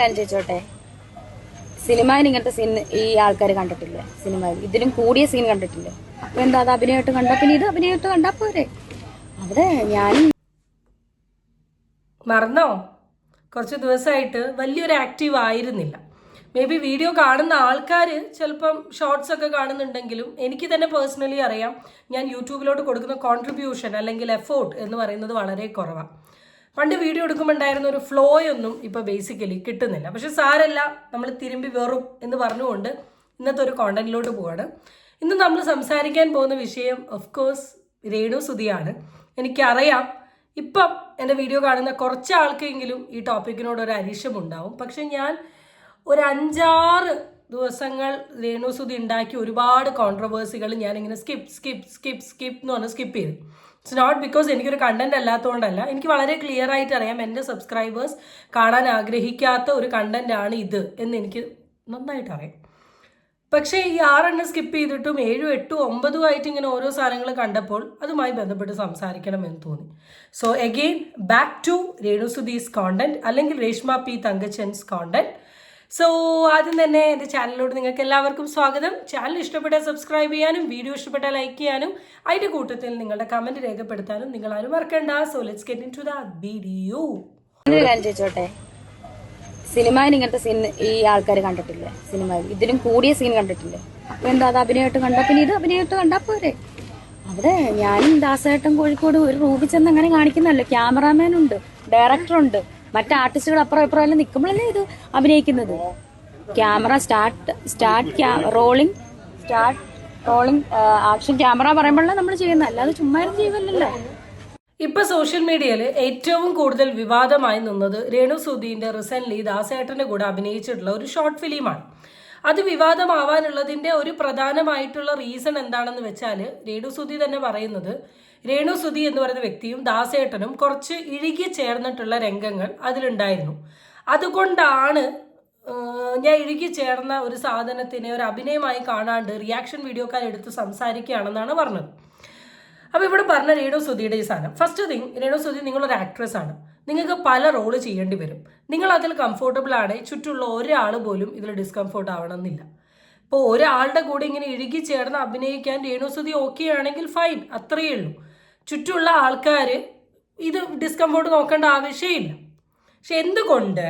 കാര്യം സിനിമയിൽ ഇങ്ങനത്തെ സീൻ ഈ ആൾക്കാർ കണ്ടിട്ടില്ല? സിനിമയിൽ. ഇതിലും കൂടിയ സീൻ കണ്ടിട്ടില്ല? അപ്പൊ എന്താ അത് അഭിനയമായിട്ട് കണ്ട? പിന്നെ ഇത് അഭിനയമായിട്ട് കണ്ടാ പോരെ. അവിടെ ഞാൻ മറന്നോ? കുറച്ച് ദിവസമായിട്ട് വലിയൊരു ആക്റ്റീവ് ആയിരുന്നില്ല. മേ ബി വീഡിയോ കാണുന്ന ആൾക്കാർ ചിലപ്പം ഷോർട്സ് ഒക്കെ കാണുന്നുണ്ടെങ്കിലും എനിക്ക് തന്നെ പേഴ്സണലി അറിയാം ഞാൻ യൂട്യൂബിലോട്ട് കൊടുക്കുന്ന കോൺട്രിബ്യൂഷൻ അല്ലെങ്കിൽ എഫേർട്ട് എന്ന് പറയുന്നത് വളരെ കുറവാണ് പണ്ട് വീഡിയോ എടുക്കുമ്പോൾ ഉണ്ടായിരുന്ന ഒരു ഫ്ലോ ഒന്നും ഇപ്പോൾ ബേസിക്കലി കിട്ടുന്നില്ല. പക്ഷെ സാരല്ല നമ്മൾ തിരുമ്പി വെറും എന്ന് പറഞ്ഞുകൊണ്ട് ഇന്നത്തെ ഒരു കോണ്ടന്റിലോട്ട് പോവാണ്. ഇന്ന് നമ്മൾ സംസാരിക്കാൻ പോകുന്ന വിഷയം ഓഫ് കോഴ്സ് രേണു സുധിയാണ്. എനിക്കറിയാം ഇപ്പം എന്റെ വീഡിയോ കാണുന്ന കുറച്ച് ആൾക്കെങ്കിലും ഈ ടോപ്പിക്കിനോട് ഒരു അരിശമുണ്ടാവും പക്ഷെ ഞാൻ ഒരു അഞ്ചാറ് ദിവസങ്ങൾ രേണുസുതി ഉണ്ടാക്കി ഒരുപാട് കോൺട്രവേഴ്സികൾ ഞാനിങ്ങനെ സ്കിപ്പ് സ്കിപ്പ് സ്കിപ്പ് സ്കിപ്പ് എന്ന് പറഞ്ഞ് സ്കിപ്പ് ചെയ്തു. ഇറ്റ്സ് നോട്ട് ബിക്കോസ് എനിക്കൊരു കണ്ടന്റ് അല്ലാത്തതുകൊണ്ടല്ല. എനിക്ക് വളരെ ക്ലിയർ ആയിട്ട് അറിയാം എന്റെ സബ്സ്ക്രൈബേഴ്സ് കാണാൻ ആഗ്രഹിക്കാത്ത ഒരു കണ്ടന്റ് ആണ് ഇത് എന്ന് എനിക്ക് നന്നായിട്ട് അറിയാം. പക്ഷേ ഈ ആറെണ്ണം സ്കിപ്പ് ചെയ്തിട്ടും ഏഴും എട്ടും ഒമ്പതും ആയിട്ട് ഇങ്ങനെ ഓരോ സാധനങ്ങൾ കണ്ടപ്പോൾ അതുമായി ബന്ധപ്പെട്ട് സംസാരിക്കണം എന്ന് തോന്നി. So again back to രേണുസുദീസ് content അല്ലെങ്കിൽ രേഷ്മ പി തങ്കച്ചൻസ് കോണ്ടന്റ് സോ ആദ്യം തന്നെ എന്റെ ചാനലിലോട്ട് നിങ്ങൾക്ക് എല്ലാവർക്കും സ്വാഗതം. ചാനൽ ഇഷ്ടപ്പെട്ടാൽ സബ്സ്ക്രൈബ് ചെയ്യാനും വീഡിയോ ഇഷ്ടപ്പെട്ടാൽ ലൈക്ക് ചെയ്യാനും അതിന്റെ കൂട്ടത്തിൽ നിങ്ങളുടെ കമന്റ് രേഖപ്പെടുത്താനും നിങ്ങൾ ആരും മറക്കണ്ട so let's get into the video സിനിമയിൽ ഇങ്ങനത്തെ സീൻ ഈ ആൾക്കാർ കണ്ടിട്ടില്ല? സിനിമയിൽ. ഇതിലും കൂടിയ സീൻ കണ്ടിട്ടില്ല? അപ്പൊ എന്താ അത് അഭിനയമായിട്ട് കണ്ട? പിന്നെ ഇത് അഭിനയമായിട്ട് കണ്ടാ പോരെ? അവിടെ ഞാനും ദാസേട്ടൻ കോഴിക്കോട് ഒരു റൂമിൽ ചെന്ന് അങ്ങനെ കാണിക്കുന്നല്ലോ ക്യാമറാമാൻ ഉണ്ട് ഡയറക്ടർ ഉണ്ട്. മറ്റു ആർട്ടിസ്റ്റുകൾ അപ്പുറം ഇപ്പുറം എല്ലാം നിൽക്കുമ്പോഴല്ലേ ഇത് അഭിനയിക്കുന്നത്? Camera start start rolling start rolling action camera പറയുമ്പോഴല്ലേ നമ്മൾ ചെയ്യുന്നത്. അല്ലാതെ ചുമ്മാ ചെയ്യുമല്ലോ ഇപ്പൊ സോഷ്യൽ മീഡിയയിൽ ഏറ്റവും കൂടുതൽ വിവാദമായി നിന്നത് രേണു സുധീന്റെ റിസെന്റ് ദാസേട്ടന്റെ കൂടെ അഭിനയിച്ചിട്ടുള്ള ഒരു ഷോർട്ട് ഫിലിമാണ് അത് വിവാദമാവാനുള്ളതിന്റെ ഒരു പ്രധാനമായിട്ടുള്ള റീസൺ എന്താണെന്ന് വെച്ചാൽ രേണു സുധി തന്നെ പറയുന്നത് രേണു സുധി എന്ന് പറയുന്ന വ്യക്തിയും ദാസേട്ടനും കുറച്ച് ഇഴുകി ചേർന്നിട്ടുള്ള രംഗങ്ങൾ അതിലുണ്ടായിരുന്നു. അതുകൊണ്ടാണ് ഞാൻ ഇഴുകി ചേർന്ന ഒരു സാധനത്തിനെ ഒരു അഭിനയമായി കാണാണ്ട് റിയാക്ഷൻ വീഡിയോക്കാർ എടുത്ത് സംസാരിക്കുകയാണെന്നാണ് പറഞ്ഞത്. അപ്പോൾ ഇവിടെ പറഞ്ഞ രേണു സുധിയുടെ ഈ സാധനം. ഫസ്റ്റ് തിങ് രേണു സുധി നിങ്ങളൊരു ആക്ട്രസ് ആണ്. നിങ്ങൾക്ക് പല റോൾ ചെയ്യേണ്ടി വരും. നിങ്ങൾ അതിൽ കംഫോർട്ടബിൾ ആണ്. ചുറ്റുള്ള ഒരാൾ പോലും ഇതിൽ ഡിസ്കംഫോർട്ട് ആവണമെന്നില്ല. ഇപ്പോൾ ഒരാളുടെ കൂടെ ഇങ്ങനെ ഇഴുകി ചേർന്ന് അഭിനയിക്കാൻ രേണു സുധി ഓക്കെ ആണെങ്കിൽ ഫൈൻ അത്രയേ ഉള്ളൂ. ചുറ്റുള്ള ആൾക്കാർ ഇത് ഡിസ്കംഫോർട്ട് നോക്കേണ്ട ആവശ്യമില്ല. പക്ഷെ എന്തുകൊണ്ട്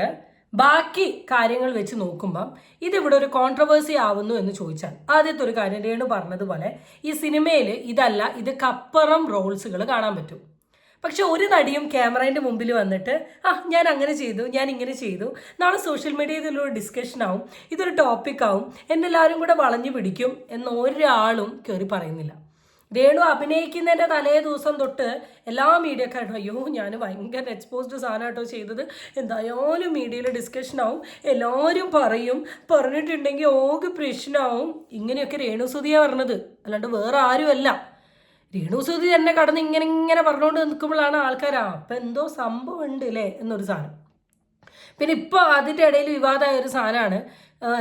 ബാക്കി കാര്യങ്ങൾ വെച്ച് നോക്കുമ്പം ഇതിവിടെ ഒരു കോൺട്രവേഴ്സി ആവുന്നു എന്ന് ചോദിച്ചാൽ ആദ്യത്തെ ഒരു കാര്യം രേണു പറഞ്ഞതുപോലെ ഈ സിനിമയിൽ ഇതല്ല ഇത് കപ്പറം റോൾസുകൾ കാണാൻ പറ്റും. പക്ഷെ ഒരു നടിയും ക്യാമറേന്റെ മുമ്പിൽ വന്നിട്ട് ആ ഞാൻ അങ്ങനെ ചെയ്തു ഞാൻ ഇങ്ങനെ ചെയ്തു. നാളെ സോഷ്യൽ മീഡിയയിൽ ഡിസ്കഷൻ ആവും ഇതൊരു ടോപ്പിക് ആവും എന്നെല്ലാവരും കൂടെ വളഞ്ഞു പിടിക്കും എന്ന് ഒരാളും കയറി പറയുന്നില്ല. രേണു അഭിനയിക്കുന്നതിന്റെ തലേ ദിവസം തൊട്ട് എല്ലാ മീഡിയക്കാരും അയ്യോ ഞാൻ ഭയങ്കര എക്സ്പോസ്ഡ് സാധനമായിട്ടോ ചെയ്തത്. എന്തായാലും മീഡിയയിൽ ഡിസ്കഷൻ ആവും. എല്ലാവരും പറയും. പറഞ്ഞിട്ടുണ്ടെങ്കിൽ ഓക്ക് പ്രശ്നമാവും ഇങ്ങനെയൊക്കെ രേണു സുധിയാണ് പറഞ്ഞത്. അല്ലാണ്ട് വേറെ ആരുമല്ല. രേണു സുധി തന്നെ കടന്ന് ഇങ്ങനെ ഇങ്ങനെ പറഞ്ഞുകൊണ്ട് നിൽക്കുമ്പോഴാണ് ആൾക്കാർ അപ്പം എന്തോ സംഭവം ഉണ്ട് അല്ലേ എന്നൊരു സാധനം. പിന്നെ ഇപ്പോൾ അതിന്റെ ഇടയിൽ വിവാദമായ ഒരു സാധനമാണ്.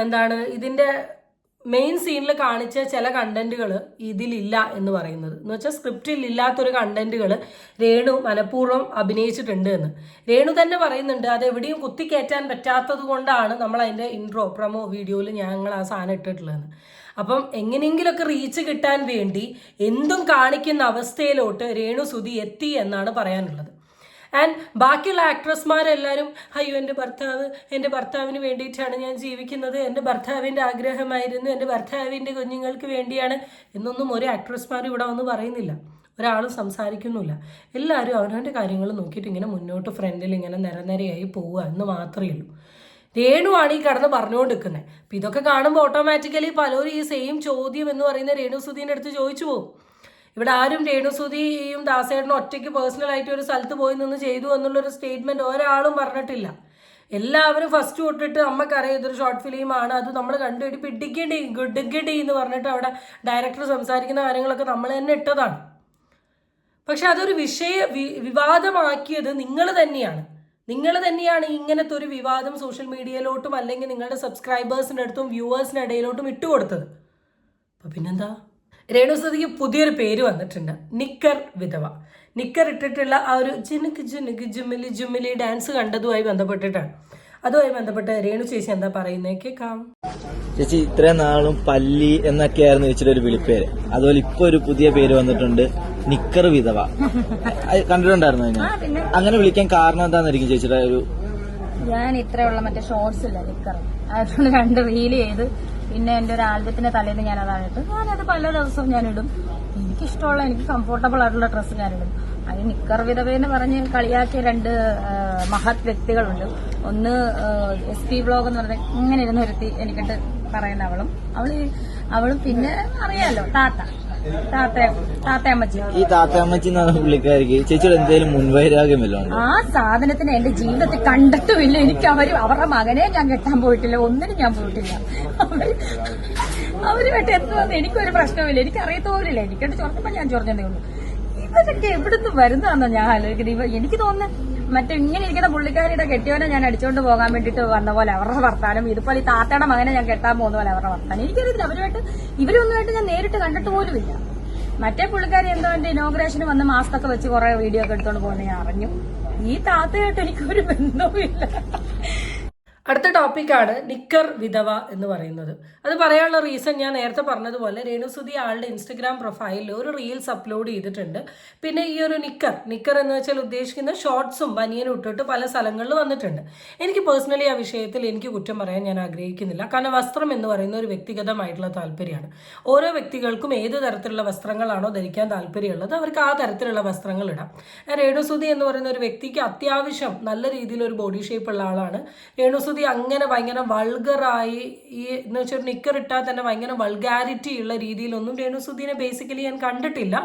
എന്താണ്? ഇതിന്റെ മെയിൻ സീനിൽ കാണിച്ച ചില കണ്ടന്റുകൾ ഇതിലില്ല എന്ന് പറയുന്നത്. എന്ന് വെച്ചാൽ സ്ക്രിപ്റ്റിൽ ഇല്ലാത്തൊരു കണ്ടന്റുകൾ രേണു മനഃപൂർവം അഭിനയിച്ചിട്ടുണ്ട് എന്ന്. രേണു തന്നെ പറയുന്നുണ്ട് അത് എവിടെയും കുത്തിക്കയറ്റാൻ പറ്റാത്തത് കൊണ്ടാണ് നമ്മൾ അതിന്റെ ഇൻട്രോ പ്രമോ വീഡിയോയിൽ ഞങ്ങൾ ആ സാധനം ഇട്ടിട്ടുള്ളതെന്ന് അപ്പം എങ്ങനെയെങ്കിലുമൊക്കെ റീച്ച് കിട്ടാൻ വേണ്ടി എന്തും കാണിക്കുന്ന അവസ്ഥയിലോട്ട് രേണു സുധി എത്തി എന്നാണ് പറയാനുള്ളത്. ആൻഡ് ബാക്കിയുള്ള ആക്ട്രസ്മാരെല്ലാവരും അയ്യോ എന്റെ ഭർത്താവ് എന്റെ ഭർത്താവിന് വേണ്ടിയിട്ടാണ് ഞാൻ ജീവിക്കുന്നത്. എന്റെ ഭർത്താവിന്റെ ആഗ്രഹമായിരുന്നു. എന്റെ ഭർത്താവിന്റെ കുഞ്ഞുങ്ങൾക്ക് വേണ്ടിയാണ്. എന്നൊന്നും ഒരു ആക്ട്രസ്മാർ ഇവിടെ ഒന്നും പറയുന്നില്ല. ഒരാളും സംസാരിക്കുന്നില്ല എല്ലാവരും അവനവന്റെ കാര്യങ്ങൾ നോക്കിയിട്ട് ഇങ്ങനെ മുന്നോട്ട് ഫ്രണ്ടിൽ ഇങ്ങനെ നിരനിരയായി പോവുക എന്ന് മാത്രമേ ഉള്ളൂ. രേണുവാണ് ഈ കടന്ന് പറഞ്ഞുകൊണ്ടിരിക്കുന്നത്. അപ്പം ഇതൊക്കെ കാണുമ്പോൾ ഓട്ടോമാറ്റിക്കലി പലരും ഈ സെയിം ചോദ്യം എന്ന് പറയുന്ന രേണു സുധീന്റെ അടുത്ത് ചോദിച്ചു പോകും. ഇവിടെ ആരും രേണുസുതിയും ദാസേട്ടനും ഒറ്റയ്ക്ക് പേഴ്സണലായിട്ട് ഒരു സ്ഥലത്ത് പോയി നിന്ന് ചെയ്തു എന്നുള്ളൊരു സ്റ്റേറ്റ്മെന്റ് ഒരാളും പറഞ്ഞിട്ടില്ല. എല്ലാവരും ഫസ്റ്റ് തൊട്ടിട്ട് അമ്മക്കറിയാം ഇതൊരു ഷോർട്ട് ഫിലിമാണ് അത് നമ്മൾ കണ്ടുപിടി പിടിക്കേണ്ടി ഗുഡിക്കടി എന്ന് പറഞ്ഞിട്ട് അവിടെ ഡയറക്ടർ സംസാരിക്കുന്ന കാര്യങ്ങളൊക്കെ നമ്മൾ തന്നെ ഇട്ടതാണ്. പക്ഷെ അതൊരു വിഷയ വിവാദമാക്കിയത് നിങ്ങൾ തന്നെയാണ്. നിങ്ങൾ തന്നെയാണ് ഇങ്ങനത്തെ ഒരു വിവാദം സോഷ്യൽ മീഡിയയിലോട്ടും അല്ലെങ്കിൽ നിങ്ങളുടെ സബ്സ്ക്രൈബേഴ്സിന്റെ അടുത്തും വ്യൂവേഴ്സിന്റെ ഇടയിലോട്ടും ഇട്ടുകൊടുത്തത്. അപ്പം പിന്നെന്താ? രേണുസതിക്ക് പുതിയൊരു പേര് വന്നിട്ടുണ്ട്. നിക്കർ വിധവ. നിക്കർ ഇട്ടിട്ടുള്ള ആ ഒരു ജിനുക്ക് ജിനുക്ക് ജുമിലി ജുമിലി ഡാൻസ് കണ്ടതുമായി ബന്ധപ്പെട്ടിട്ടാണ്. അതുമായി ബന്ധപ്പെട്ട് രേണു ചേച്ചി എന്താ പറയുന്നത് കേൾക്കാം ചേച്ചി ഇത്രയും നാളും പല്ലി എന്നൊക്കെയായിരുന്നു ചേച്ചിയുടെ ഒരു വിളിപ്പേര്. അതുപോലെ ഇപ്പൊ ഒരു പുതിയ പേര് വന്നിട്ടുണ്ട് നിക്കർ വിധവ. കണ്ടിട്ടുണ്ടായിരുന്നു അതിനെ? അങ്ങനെ വിളിക്കാൻ കാരണം എന്താണെന്നായിരിക്കും ചേച്ചിയുടെ ഒരു ഞാൻ ഇത്രയുള്ള മറ്റേ ഷോർട്സ് ഇല്ല നിക്കർ. അതുകൊണ്ട് രണ്ട് റീൽ ചെയ്ത് പിന്നെ എന്റെ ഒരു ആൽബത്തിന്റെ തലേന്ന് ഞാൻ അതാണ് ഇട്ട് ഞാനത് പല ദിവസവും ഞാൻ എനിക്കിഷ്ടമുള്ള എനിക്ക് കംഫോർട്ടബിൾ ആയിട്ടുള്ള ഡ്രസ്സ് ഞാൻ ഇടും. അത് നിക്കർ വിധവെന്ന് പറഞ്ഞ് കളിയാക്കിയ രണ്ട് മഹത് വ്യക്തികളുണ്ട്. ഒന്ന് എസ് പി ബ്ലോഗ് എന്ന് പറഞ്ഞ ഇങ്ങനെ ഇരുന്ന് ഒരുത്തി എനിക്കിട്ട് പറയുന്ന അവളും. അവൾ അവളും പിന്നെ അറിയാലോ താത്ത. ഈ താത്താമ്മച്ചി എന്ന പുള്ളിക്കാരിക്ക്. ചേച്ചിയുടെ എന്തെങ്കിലും മുൻവൈരാഗ്യം വല്ലതും ഉണ്ടോ ആ സാധനത്തിന് എന്റെ ജീവിതത്തിൽ കണ്ടിട്ടുമില്ല. എനിക്ക് അവർ അവരുടെ മകനെ ഞാൻ കെട്ടാൻ പോയിട്ടില്ല. ഒന്നിനും ഞാൻ പോയിട്ടില്ല. അവർ അവർ വേണ്ടി എത്തുമെന്ന് എനിക്കൊരു പ്രശ്നമില്ല എനിക്ക് അറിയത്തോലില്ല എനിക്കത് ചൊറഞ്ഞപ്പോ ഞാൻ ചൊറഞ്ഞതേ ഉള്ളൂ. ഇവരൊക്കെ എവിടുന്ന് വരുന്നതാണെന്നോ ഞാൻ ആലോചിക്കുന്നത്? ഇവ എനിക്ക് തോന്നുന്നു മറ്റേ ഇങ്ങനെ ഇരിക്കുന്ന പുള്ളിക്കാരിയുടെ കെട്ടിയവനെ ഞാൻ അടിച്ചുകൊണ്ട് പോകാൻ വേണ്ടിട്ട് വന്ന പോലെ അവരുടെ വർത്താനം. ഇതുപോലെ ഈ താത്തയുടെ മകനെ ഞാൻ കെട്ടാൻ പോകുന്ന പോലെ അവരുടെ വർത്താനം. എനിക്കറിയത്തില്ല അവരുമായിട്ട് ഇവരൊന്നുമായിട്ട് ഞാൻ നേരിട്ട് കണ്ടിട്ട് പോലുമില്ല മറ്റേ പുള്ളിക്കാരി എന്തോ എന്റെ ഇനോഗ്രേഷന് വന്ന് മാസ്കൊക്കെ വെച്ച് കുറെ വീഡിയോ ഒക്കെ എടുത്തോണ്ട് പോകുന്ന ഞാൻ അറിഞ്ഞു. ഈ താത്തയായിട്ട് എനിക്കൊരു ബന്ധവുമില്ല. അടുത്ത ടോപ്പിക്കാണ് നിക്കർ വിധവ എന്ന് പറയുന്നത്. അത് പറയാനുള്ള റീസൺ ഞാൻ നേരത്തെ പറഞ്ഞതുപോലെ രേണുസുതി ആളുടെ ഇൻസ്റ്റഗ്രാം പ്രൊഫൈലിൽ ഒരു റീൽസ് അപ്ലോഡ് ചെയ്തിട്ടുണ്ട്. പിന്നെ ഈ ഒരു നിക്കർ നിക്കർ എന്ന് വെച്ചാൽ ഉദ്ദേശിക്കുന്ന ഷോർട്സും ബനിയനും ഇട്ടിട്ട് പല സ്ഥലങ്ങളിൽ വന്നിട്ടുണ്ട്. എനിക്ക് പേഴ്സണലി ആ വിഷയത്തിൽ എനിക്ക് കുറ്റം പറയാൻ ഞാൻ ആഗ്രഹിക്കുന്നില്ല. കാരണം വസ്ത്രം എന്ന് പറയുന്ന ഒരു വ്യക്തിഗതമായിട്ടുള്ള താല്പര്യമാണ്. ഓരോ വ്യക്തികൾക്കും ഏത് തരത്തിലുള്ള വസ്ത്രങ്ങളാണോ ധരിക്കാൻ താല്പര്യമുള്ളത് അവർക്ക് ആ തരത്തിലുള്ള വസ്ത്രങ്ങൾ ഇടാം. രേണുസുതി എന്ന് പറയുന്ന ഒരു വ്യക്തിക്ക് അത്യാവശ്യം നല്ല രീതിയിൽ ഒരു ബോഡി ഷേപ്പ് ഉള്ള ആളാണ്. രേണുസുതി അങ്ങനെ ഭയങ്കര വൾഗറായി ഈ എന്ന് വെച്ചാൽ നിക്കർ ഇട്ടാൽ തന്നെ ഭയങ്കര വൾഗാരിറ്റി ഉള്ള രീതിയിലൊന്നും രേണുസുതിനെ ബേസിക്കലി ഞാൻ കണ്ടിട്ടില്ല.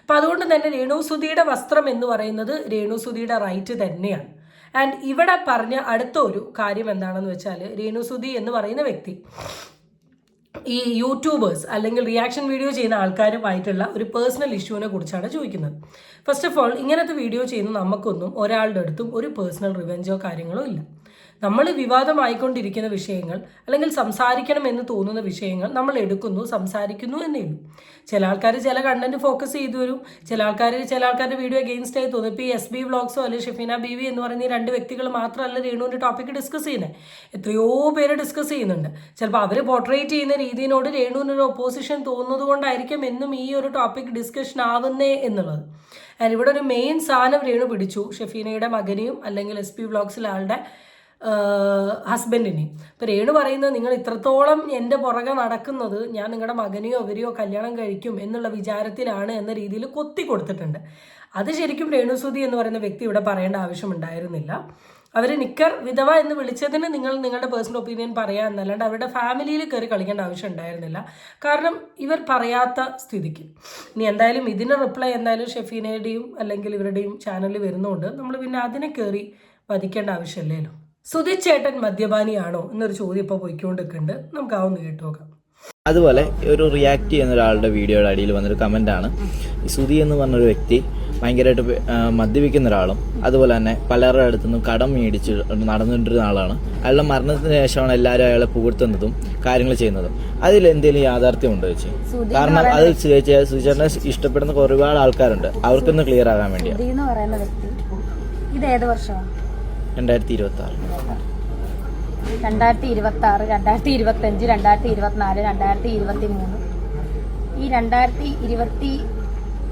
അപ്പം അതുകൊണ്ട് തന്നെ രേണുസുതിയുടെ വസ്ത്രം എന്ന് പറയുന്നത് രേണുസുതിയുടെ റൈറ്റ് തന്നെയാണ്. ആൻഡ് ഇവിടെ പറഞ്ഞ അടുത്ത ഒരു കാര്യം എന്താണെന്ന് വെച്ചാൽ രേണുസുതി എന്ന് പറയുന്ന വ്യക്തി ഈ യൂട്യൂബേഴ്സ് അല്ലെങ്കിൽ റിയാക്ഷൻ വീഡിയോ ചെയ്യുന്ന ആൾക്കാരുമായിട്ടുള്ള ഒരു പേഴ്സണൽ ഇഷ്യൂവിനെ കുറിച്ചാണ് ചോദിക്കുന്നത്. ഫസ്റ്റ് ഓഫ് ഓൾ ഇങ്ങനത്തെ വീഡിയോ ചെയ്യുന്ന നമുക്കൊന്നും ഒരാളുടെ അടുത്തും ഒരു പേഴ്സണൽ റിവെഞ്ചോ കാര്യങ്ങളോ ഇല്ല. നമ്മൾ വിവാദമായിക്കൊണ്ടിരിക്കുന്ന വിഷയങ്ങൾ അല്ലെങ്കിൽ സംസാരിക്കണം എന്ന് തോന്നുന്ന വിഷയങ്ങൾ നമ്മൾ എടുക്കുന്നു സംസാരിക്കുന്നു എന്നേ ഉള്ളൂ. ചില ആൾക്കാർ ചില കണ്ടന്റ് ഫോക്കസ് ചെയ്തു വരും. ചില ആൾക്കാർ ചില ആൾക്കാരുടെ വീഡിയോ അഗെയിൻസ്റ്റ് ആയി തോന്നും. ഇപ്പോൾ എസ് ബി വ്ളോഗ്സോ അല്ലെങ്കിൽ ഷെഫീന ബി വി എന്ന് പറയുന്ന ഈ രണ്ട് വ്യക്തികൾ മാത്രമല്ല രേണുവിന്റെ ടോപ്പിക്ക് ഡിസ്കസ് ചെയ്യുന്നത്. എത്രയോ പേര് ഡിസ്കസ് ചെയ്യുന്നുണ്ട്. ചിലപ്പോൾ അവർ പോർട്രേറ്റ് ചെയ്യുന്ന രീതിയിനോട് രേണുവിനൊരു ഒപ്പോസിഷൻ തോന്നുന്നത് കൊണ്ടായിരിക്കും എന്നും ഈ ഒരു ടോപ്പിക് ഡിസ്കഷൻ ആവുന്നേ എന്നുള്ളത്. ആൻഡ് ഇവിടെ ഒരു മെയിൻ സാധനം രേണു പിടിച്ചു. ഷെഫീനയുടെ മകനെയും അല്ലെങ്കിൽ എസ് പി വ്ളോഗ്സിലെ ആളുടെ ഹസ്ബൻഡിനെയും ഇപ്പം രേണു പറയുന്നത് നിങ്ങൾ ഇത്രത്തോളം എന്റെ പുറകെ നടക്കുന്നത് ഞാൻ നിങ്ങളുടെ മകനെയോ അവരെയോ കല്യാണം കഴിക്കും എന്നുള്ള വിചാരത്തിലാണ് എന്ന രീതിയിൽ കൊത്തി കൊടുത്തിട്ടുണ്ട്. അത് ശരിക്കും രേണുസുതി എന്ന് പറയുന്ന വ്യക്തി ഇവിടെ പറയേണ്ട ആവശ്യമുണ്ടായിരുന്നില്ല അവർ നിക്കർ വിധവ എന്ന് വിളിച്ചതിന് നിങ്ങൾ നിങ്ങളുടെ പേഴ്സണൽ ഒപ്പീനിയൻ പറയുക എന്നല്ലാണ്ട് അവരുടെ ഫാമിലിയിൽ കയറി കളിക്കേണ്ട ആവശ്യം ഉണ്ടായിരുന്നില്ല. കാരണം ഇവർ പറയാത്ത സ്ഥിതിക്ക്. ഇനി എന്തായാലും ഇതിന് റിപ്ലൈ എന്തായാലും ഷെഫീനയുടെയും അല്ലെങ്കിൽ ഇവരുടെയും ചാനലിൽ വരുന്നതുകൊണ്ട് നമ്മൾ പിന്നെ അതിനെ കയറി വധിക്കേണ്ട ആവശ്യമില്ലല്ലോ സുധിച്ചേട്ടൻ മദ്യപാനിയാണോ എന്നൊരു ചോദ്യം ഇപ്പോൾ പോയിക്കൊണ്ടിരിക്കുന്നുണ്ട്. നമുക്ക് ആ ഒന്ന് കേട്ടു നോക്കാം അതുപോലെ ഒരു റിയാക്ട് ചെയ്യുന്ന ഒരാളുടെ വീഡിയോയുടെ അടിയിൽ വന്നൊരു കമന്റ് ആണ്. ഈ സുധി എന്ന് പറഞ്ഞൊരു വ്യക്തി ഭയങ്കരമായിട്ട് മദ്യപിക്കുന്ന ഒരാളും അതുപോലെ തന്നെ പലരുടെ അടുത്തു നിന്നും കടം മേടിച്ച് നടന്നിട്ടിരുന്ന ആളാണ്. അയാളുടെ മരണത്തിന് ശേഷമാണ് എല്ലാവരും അയാളെ പുകഴ്ത്തുന്നതും കാര്യങ്ങൾ ചെയ്യുന്നതും. അതിൽ എന്തെങ്കിലും യാഥാർത്ഥ്യം ഉണ്ടോ ചേച്ചി കാരണം അത് സുചേട്ടനെ ഇഷ്ടപ്പെടുന്ന ഒരുപാട് ആൾക്കാരുണ്ട്. അവർക്കൊന്ന് ക്ലിയർ ആകാൻ വേണ്ടിയാണ് ഇത് ഏത് വർഷമാണ്? രണ്ടായിരത്തി ഇരുപത്തി ആറ് രണ്ടായിരത്തി ഇരുപത്തി ആറ് രണ്ടായിരത്തി ഇരുപത്തി അഞ്ച് രണ്ടായിരത്തി ഇരുപത്തിനാല് രണ്ടായിരത്തി ഇരുപത്തി മൂന്ന് ഈ രണ്ടായിരത്തി ഇരുപത്തി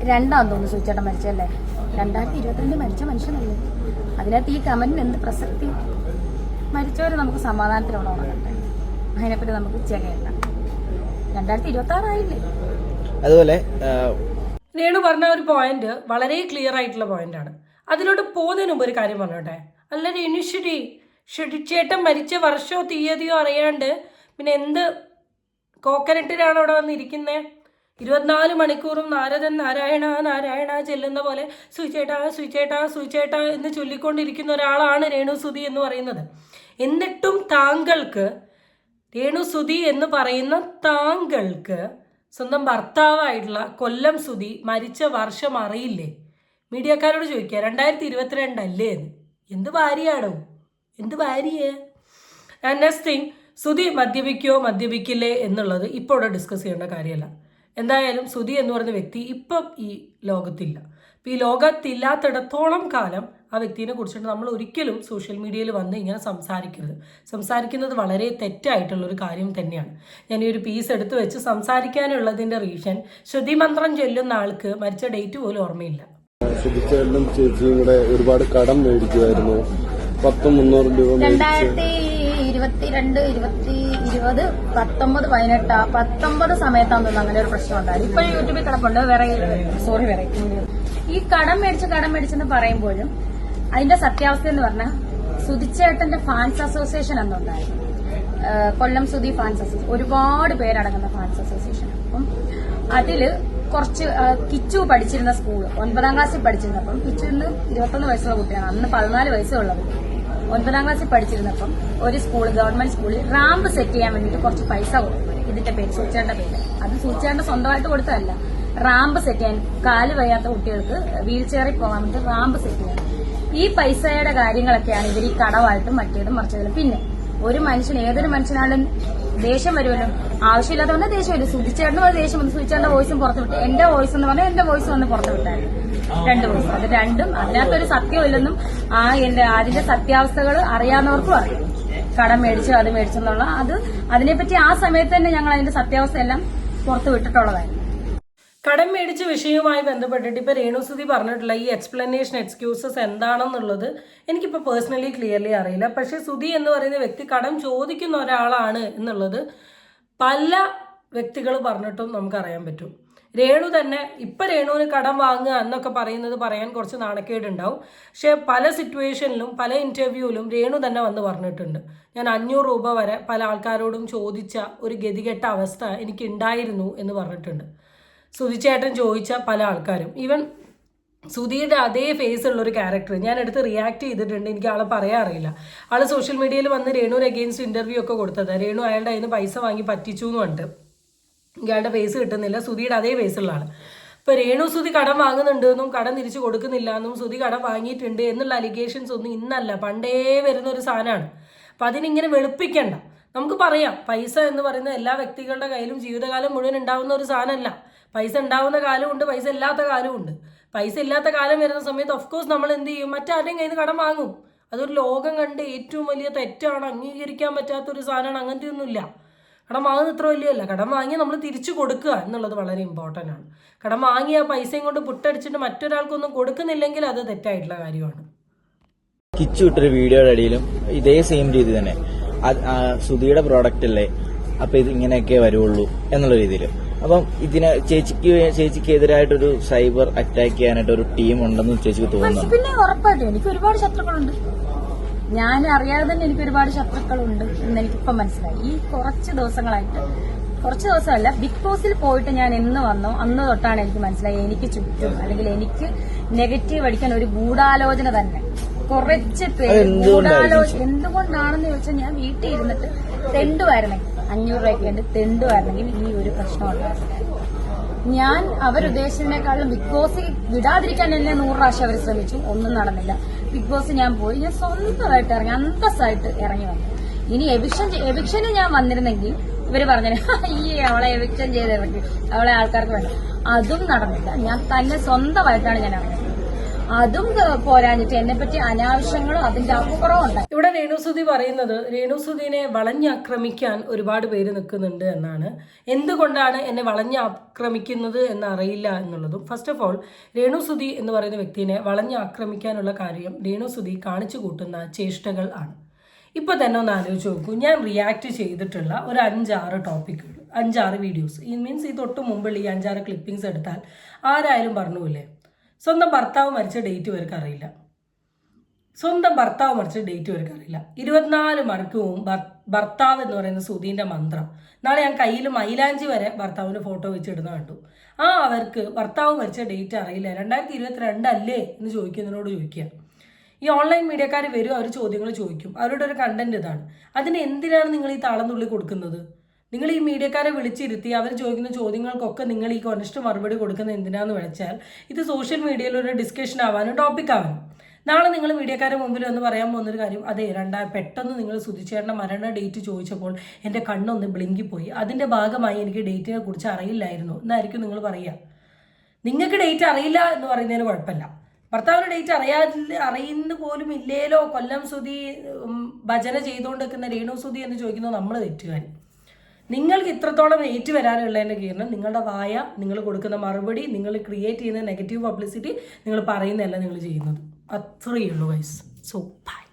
രണ്ടാന്ന് തോന്നുന്നു സൂചിച്ചേട്ടൻ മരിച്ചല്ലേ രണ്ടായിരത്തി ഇരുപത്തിരണ്ട് മരിച്ച മനുഷ്യനല്ലേ? അതിനകത്ത് ഈ കമന്റിന് എന്ത് പ്രസക്തി? മരിച്ചവരെ നമുക്ക് സമാധാനത്തിലുള്ള ഉണങ്ങട്ടെ അതിനെപ്പറ്റി നമുക്ക് ചെകയല്ല രണ്ടായിരത്തി ഇരുപത്തി ആറായില്ലേ അതുപോലെ രേണു പറഞ്ഞ ഒരു പോയിന്റ് വളരെ ക്ലിയർ ആയിട്ടുള്ള പോയിന്റാണ് അതിലോട്ട് പോകുന്നതിന് മുമ്പ് ഒരു കാര്യം പറഞ്ഞോട്ടെ? അല്ല ഷെടി ഷെടിച്ചേട്ടൻ മരിച്ച വർഷമോ തീയതിയോ അറിയാണ്ട് പിന്നെ എന്ത് കോക്കനട്ടിലാണ് അവിടെ വന്നിരിക്കുന്നത് ഇരുപത്തിനാല് മണിക്കൂറും നാരദൻ നാരായണ നാരായണ ചെല്ലുന്ന പോലെ സുചേട്ട സുചേട്ട സുചേട്ട എന്ന് ചൊല്ലിക്കൊണ്ടിരിക്കുന്ന ഒരാളാണ് രേണു സുധി എന്ന് പറയുന്നത്. എന്നിട്ടും താങ്കൾക്ക് രേണു സുധി എന്ന് പറയുന്ന താങ്കൾക്ക് സ്വന്തം ഭർത്താവായിട്ടുള്ള കൊല്ലം സുധി മരിച്ച വർഷം അറിയില്ലേ? മീഡിയക്കാരോട് ചോദിക്കുക രണ്ടായിരത്തി ഇരുപത്തിരണ്ടല്ലേ എന്ന്. എന്ത് ഭാര്യയാണോ എന്ത് ഭാര്യയെ? ആൻഡ് നെക്സ്റ്റ് തിങ് സുധി മദ്യപിക്കോ മദ്യപിക്കില്ലേ എന്നുള്ളത് ഇപ്പോൾ ഇവിടെ ഡിസ്കസ് ചെയ്യേണ്ട കാര്യമല്ല. എന്തായാലും സുധി എന്ന് പറയുന്ന വ്യക്തി ഇപ്പം ഈ ലോകത്തില്ല. അപ്പം ഈ ലോകത്തില്ലാത്തിടത്തോളം കാലം ആ വ്യക്തിനെ കുറിച്ചിട്ട് നമ്മൾ ഒരിക്കലും സോഷ്യൽ മീഡിയയിൽ വന്ന് ഇങ്ങനെ സംസാരിക്കരുത്. സംസാരിക്കുന്നത് വളരെ തെറ്റായിട്ടുള്ള ഒരു കാര്യം തന്നെയാണ്. ഞാൻ ഈ ഒരു പീസ് എടുത്തു വെച്ച് സംസാരിക്കാനുള്ളതിന്റെ റീസൺ ശ്രുതി മന്ത്രം ചൊല്ലുന്ന ആൾക്ക് മരിച്ച ഡേറ്റ് പോലും ഓർമ്മയില്ല. സുധിച്ചേട്ടനും ചേച്ചിയും കൂടെ ഒരുപാട് കടം മേടിക്കുമായിരുന്നു പത്തും മുന്നൂറും രൂപ മേടിച്ച്. രണ്ടായിരത്തി ഇരുപത്തിരണ്ട് ഇരുപത്തി ഇരുപത് പത്തൊമ്പത് പതിനെട്ട് ആ പത്തൊമ്പത് സമയത്താന്ന് തോന്നുന്നു അങ്ങനെ ഒരു പ്രശ്നം ഉണ്ടായത് ഇപ്പൊ യൂട്യൂബിൽ കിടപ്പുണ്ട്. വേറെ സോറി വേറെ. ഈ കടം മേടിച്ച് കടം മേടിച്ചെന്ന് പറയുമ്പോഴും അതിന്റെ സത്യാവസ്ഥ എന്ന് പറഞ്ഞാൽ സുതിച്ചേട്ടന്റെ ഫാൻസ് അസോസിയേഷൻ എന്നുണ്ടായിരുന്നു കൊല്ലം സുതി ഫാൻസ് അസോസിയേഷൻ ഒരുപാട് പേരടങ്ങുന്ന ഫാൻസ് അസോസിയേഷൻ അപ്പം അതിൽ കുറച്ച് കിച്ചു പഠിച്ചിരുന്ന സ്കൂൾ ഒൻപതാം ക്ലാസ്സിൽ പഠിച്ചിരുന്നപ്പം കിച്ചുവിന് ഇരുപത്തൊന്ന് വയസ്സുള്ള കുട്ടിയാണ്. അന്ന് പതിനാല് വയസ്സുള്ളത് ഒൻപതാം ക്ലാസ്സിൽ പഠിച്ചിരുന്നപ്പം ഒരു സ്കൂൾ ഗവൺമെന്റ് സ്കൂളിൽ റാമ്പ് സെറ്റ് ചെയ്യാൻ വേണ്ടിയിട്ട് കുറച്ച് പൈസ കൊടുത്തു. ഇതിന്റെ പേര് സൂചേണ്ട പേര്. അത് സൂചേണ്ട സ്വന്തമായിട്ട് കൊടുത്തതല്ല. റാമ്പ് സെറ്റ് ചെയ്യാൻ കാൽ വയ്യാത്ത കുട്ടികൾക്ക് വീൽ ചെയറിൽ പോകാൻ വേണ്ടി റാമ്പ് സെറ്റ് ചെയ്യാൻ. ഈ പൈസയുടെ കാര്യങ്ങളൊക്കെയാണ് ഇവർ ഈ കടവായിട്ടും മറ്റേതും മറിച്ചതിലും പിന്നെ ഒരു മനുഷ്യൻ ഏതൊരു മനുഷ്യനാലും ദേഷ്യം വരുമല്ലോ? ആവശ്യമില്ലാത്ത വന്നാൽ ദേഷ്യം വരും. സുധിച്ചേട്ടന് പറഞ്ഞ ദേഷ്യം വന്നു. സുധിച്ചേട്ടന്റെ വോയിസും പുറത്തു വിട്ടു. എന്റെ വോയിസ് എന്ന് പറഞ്ഞാൽ എന്റെ വോയിസ് വന്ന് പുറത്തു വിട്ടായിരുന്നു. രണ്ട് വോയിസ് അത് രണ്ടും അതിനകത്തൊരു സത്യമില്ലെന്നും ആ എന്റെ അതിന്റെ സത്യാവസ്ഥകൾ അറിയാവുന്നവർക്കും അറിയാം. കടം മേടിച്ചു അത് മേടിച്ചെന്നുള്ള അത് അതിനെപ്പറ്റി ആ സമയത്ത് തന്നെ ഞങ്ങൾ അതിന്റെ സത്യാവസ്ഥ എല്ലാം പുറത്ത് വിട്ടിട്ടുള്ളതായിരുന്നു. കടം മേടിച്ച വിഷയവുമായി ബന്ധപ്പെട്ടിട്ട് ഇപ്പോൾ രേണുസുതി പറഞ്ഞിട്ടുള്ള ഈ എക്സ്പ്ലനേഷൻ എക്സ്ക്യൂസസ് എന്താണെന്നുള്ളത് എനിക്കിപ്പോൾ പേഴ്സണലി ക്ലിയർലി അറിയില്ല. പക്ഷേ സുതി എന്ന് പറയുന്ന വ്യക്തി കടം ചോദിക്കുന്ന ഒരാളാണ് എന്നുള്ളത് പല വ്യക്തികൾ പറഞ്ഞിട്ടും നമുക്കറിയാൻ പറ്റും. രേണു തന്നെ ഇപ്പം രേണുവിന് കടം വാങ്ങുക എന്നൊക്കെ പറയുന്നത് പറയാൻ കുറച്ച് നാണക്കേടുണ്ടാവും. പക്ഷേ പല സിറ്റുവേഷനിലും പല ഇന്റർവ്യൂവിലും രേണു തന്നെ വന്ന് പറഞ്ഞിട്ടുണ്ട്. ഞാൻ അഞ്ഞൂറ് രൂപ വരെ പല ആൾക്കാരോടും ചോദിച്ച ഒരു ഗതികെട്ട അവസ്ഥ എനിക്ക് ഉണ്ടായിരുന്നു എന്ന് പറഞ്ഞിട്ടുണ്ട്. സുധിച്ചേട്ടൻ ചോദിച്ച പല ആൾക്കാരും. ഈവൻ സുധിയുടെ അതേ ഫേസ് ഉള്ള ഒരു ക്യാരക്ടർ ഞാൻ എടുത്ത് റിയാക്ട് ചെയ്തിട്ടുണ്ട്. എനിക്ക് ആളെ പറയാൻ അറിയില്ല. ആൾ സോഷ്യൽ മീഡിയയിൽ വന്ന് രേണുവിന് അഗെയിൻസ്റ്റ് ഇന്റർവ്യൂ ഒക്കെ കൊടുത്തത്. രേണു അയാളുടെ അതിന് പൈസ വാങ്ങി പറ്റിച്ചു എന്ന് പറഞ്ഞിട്ട് ഇയാളുടെ ഫേസ് കിട്ടുന്നില്ല. സുധിയുടെ അതേ ഫേസ് ഉള്ള ആൾ. ഇപ്പൊ രേണു സുധി കടം വാങ്ങുന്നുണ്ട് എന്നും കടം തിരിച്ചു കൊടുക്കുന്നില്ല എന്നും സുധി കടം വാങ്ങിയിട്ടുണ്ട് എന്നുള്ള അലിഗേഷൻസ് ഒന്നും ഇന്നല്ല. പണ്ടേ വരുന്ന ഒരു സാധനമാണ് അപ്പൊ അതിനിങ്ങനെ വെളുപ്പിക്കണ്ട. നമുക്ക് പറയാം. പൈസ എന്ന് പറയുന്ന എല്ലാ വ്യക്തികളുടെ കയ്യിലും ജീവിതകാലം മുഴുവൻ ഉണ്ടാവുന്ന ഒരു സാധനമല്ല പൈസ ഉണ്ടാവുന്ന കാലമുണ്ട് പൈസ ഇല്ലാത്ത കാലമുണ്ട് പൈസ ഇല്ലാത്ത കാലം വരുന്ന സമയത്ത് ഓഫ് കോഴ്സ് നമ്മൾ എന്ത് ചെയ്യും? മറ്റാരുടെയും കയ്യിൽ നിന്ന് കടം വാങ്ങും. അതൊരു ലോകം കണ്ട് ഏറ്റവും വലിയ തെറ്റാണ്. അംഗീകരിക്കാൻ പറ്റാത്തൊരു സാധനമാണ്. അങ്ങനത്തെ ഒന്നുമില്ല കടം വാങ്ങുന്നത് ഇത്ര വലിയല്ല കടം വാങ്ങി നമ്മൾ തിരിച്ചു കൊടുക്കുക എന്നുള്ളത് വളരെ ഇമ്പോർട്ടന്റ് ആണ്. കടം വാങ്ങി ആ പൈസയും കൊണ്ട് പുട്ടടിച്ചിട്ട് മറ്റൊരാൾക്കൊന്നും കൊടുക്കുന്നില്ലെങ്കിൽ അത് തെറ്റായിട്ടുള്ള കാര്യമാണ്. കിച്ചു ഇട്ടൊരു വീഡിയോയുടെ അടിയിലും ഇതേ സെയിം രീതി തന്നെ. സുധിയുടെ പ്രോഡക്റ്റ് അല്ലേ? അപ്പൊ ഇത് ഇങ്ങനെയൊക്കെ വരുള്ളൂ എന്നുള്ള രീതിയിൽ അപ്പം ഇതിന് ചേച്ചിക്ക് ചേച്ചിക്ക് എതിരായിട്ടൊരു സൈബർ അറ്റാക്ക് ചെയ്യാനായിട്ട് ഒരു ടീം ഉണ്ടെന്ന് ചേച്ചിക്ക് തോന്നുന്നു. പിന്നെ ഉറപ്പായിട്ടും എനിക്ക് ഒരുപാട് ശത്രുക്കളുണ്ട്. ഞാൻ അറിയാതെ തന്നെ എനിക്ക് ഒരുപാട് ശത്രുക്കളുണ്ട് എന്ന് എനിക്കിപ്പം മനസ്സിലായി. ഈ കുറച്ച് ദിവസങ്ങളായിട്ട് കുറച്ച് ദിവസമല്ല ബിഗ് ബോസിൽ പോയിട്ട് ഞാൻ എന്ന് വന്നോ അന്ന് തൊട്ടാണ് എനിക്ക് മനസ്സിലായി എനിക്ക് ചുറ്റും അല്ലെങ്കിൽ എനിക്ക് നെഗറ്റീവ് അടിക്കാൻ ഒരു ഗൂഢാലോചന തന്നെ. കുറച്ച് പേര് ഗൂഢാലോചന എന്തുകൊണ്ടാണെന്ന് ചോദിച്ചാൽ ഞാൻ വീട്ടിൽ ഇരുന്നിട്ട് തെണ്ടുമായിരുന്നെങ്കിൽ അഞ്ഞൂറ് രൂപയ്ക്ക് വേണ്ടി തെണ്ടുമായിരുന്നെങ്കിൽ ഈ ഒരു പ്രശ്നം ഉണ്ടായിരുന്നു ഞാൻ അവരുദ്ദേശിച്ചതിനേക്കാളും ബിഗ് ബോസ് വിടാതിരിക്കാൻ എന്നെ നൂറ് പ്രാവശ്യം അവർ ശ്രമിച്ചു. ഒന്നും നടന്നില്ല. ബിഗ് ബോസ് ഞാൻ പോയി. ഞാൻ സ്വന്തമായിട്ട് ഇറങ്ങി അന്തസ്സായിട്ട് ഇറങ്ങി വന്നു. ഇനി എവിക്ഷൻ എവിക്ഷന് ഞാൻ വന്നിരുന്നെങ്കിൽ ഇവർ പറഞ്ഞു ഈ അവളെ എവിക്ഷൻ ചെയ്തിറക്കി അവളെ ആൾക്കാർക്ക് വേണ്ട. അതും നടന്നില്ല. ഞാൻ തന്നെ സ്വന്തമായിട്ടാണ് ഞാൻ ഇറങ്ങിയത് അതും പോരാഞ്ഞിട്ട് എന്നെ പറ്റി അനാവശ്യങ്ങളും അതിന്റെ അപ്പുറവും ഉണ്ടായി ഇവിടെ രേണുസുതി പറയുന്നത് രേണുസുതിനെ വളഞ്ഞാക്രമിക്കാൻ ഒരുപാട് പേര് നിൽക്കുന്നുണ്ട് എന്നാണ്. എന്തുകൊണ്ടാണ് എന്നെ വളഞ്ഞാക്രമിക്കുന്നത് എന്ന് അറിയില്ല എന്നുള്ളതും. ഫസ്റ്റ് ഓഫ് ഓൾ രേണുസുതി എന്ന് പറയുന്ന വ്യക്തിനെ വളഞ്ഞാക്രമിക്കാനുള്ള കാര്യം രേണുസുതി കാണിച്ചു കൂട്ടുന്ന ചേഷ്ടകൾ ആണ്. ഇപ്പൊ തന്നെ ഒന്ന് ആലോചിച്ച് നോക്കൂ. ഞാൻ റിയാക്ട് ചെയ്തിട്ടുള്ള ഒരു അഞ്ചാറ് ടോപ്പിക്കുകൾ അഞ്ചാറ് വീഡിയോസ് ഈ മീൻസ് ഈ തൊട്ട് മുമ്പുള്ള ഈ അഞ്ചാറ് ക്ലിപ്പിംഗ്സ് എടുത്താൽ ആരായാലും പറഞ്ഞില്ലേ? സ്വന്തം ഭർത്താവ് മരിച്ച ഡേറ്റ് ഇവർക്ക് അറിയില്ല. സ്വന്തം ഭർത്താവ് മരിച്ച ഡേറ്റ് ഇവർക്ക് അറിയില്ല. ഇരുപത്തിനാല് മണിക്കൂറും ഭർ- ഭർത്താവ് എന്ന് പറയുന്ന സുധീന്റെ മന്ത്രം. നാളെ ഞാൻ കയ്യിൽ മൈലാഞ്ചി വരെ ഭർത്താവിന്റെ ഫോട്ടോ വെച്ചിടുന്ന കണ്ടു. ആ അവർക്ക് ഭർത്താവ് മരിച്ച ഡേറ്റ് അറിയില്ല. രണ്ടായിരത്തി ഇരുപത്തിരണ്ട് അല്ലേ എന്ന് ചോദിക്കുന്നതിനോട് ചോദിക്കുക. ഈ ഓൺലൈൻ മീഡിയക്കാർ വരും അവർ ചോദ്യങ്ങൾ ചോദിക്കും. അവരുടെ ഒരു കണ്ടന്റ് ഇതാണ്. അതിന് എന്തിനാണ് നിങ്ങൾ ഈ താളം തുള്ളി കൊടുക്കുന്നത്? നിങ്ങൾ ഈ മീഡിയക്കാരെ വിളിച്ചിരുത്തി അവർ ചോദിക്കുന്ന ചോദ്യങ്ങൾക്കൊക്കെ നിങ്ങൾ ഈ കൊനിഷ്ഠ മറുപടി കൊടുക്കുന്ന എന്തിനാന്ന് വെച്ചാൽ ഇത് സോഷ്യൽ മീഡിയയിൽ ഒരു ഡിസ്കഷൻ ആവാനും ടോപ്പിക് ആവാനും. നാളെ നിങ്ങൾ മീഡിയക്കാരെ മുമ്പിൽ ഒന്ന് പറയാൻ പോകുന്നൊരു കാര്യം അതെ രണ്ടാ പെട്ടെന്ന് നിങ്ങൾ സുധിച്ചേട്ടന്റെ മരണ ഡേറ്റ് ചോദിച്ചപ്പോൾ എന്റെ കണ്ണൊന്ന് ബ്ലിങ്കിപ്പോയി അതിന്റെ ഭാഗമായി എനിക്ക് ഡേറ്റിനെ കുറിച്ച് അറിയില്ലായിരുന്നു. എന്നായിരിക്കും നിങ്ങൾ പറയുക. നിങ്ങൾക്ക് ഡേറ്റ് അറിയില്ല എന്ന് പറയുന്നതിന് കുഴപ്പമില്ല. ഭർത്താവിന് ഡേറ്റ് അറിയാതില്ല അറിയുന്ന പോലും ഇല്ലേലോ കൊല്ലം സുധി ഭജന ചെയ്തുകൊണ്ട് നിൽക്കുന്ന രേണു സുധി എന്ന് ചോദിക്കുന്നത് നമ്മൾ തെറ്റുകാർ നിങ്ങൾക്ക് ഇത്രത്തോളം ഏറ്റു വരാനുള്ളതിന്റെ കാരണം നിങ്ങളുടെ വായ നിങ്ങൾ കൊടുക്കുന്ന മറുപടി നിങ്ങൾ ക്രിയേറ്റ് ചെയ്യുന്ന നെഗറ്റീവ് പബ്ലിസിറ്റി നിങ്ങൾ പറയുന്നതല്ല നിങ്ങൾ ചെയ്യുന്നത്. അത്രയേ ഉള്ളൂ വൈസ് സോ ബൈ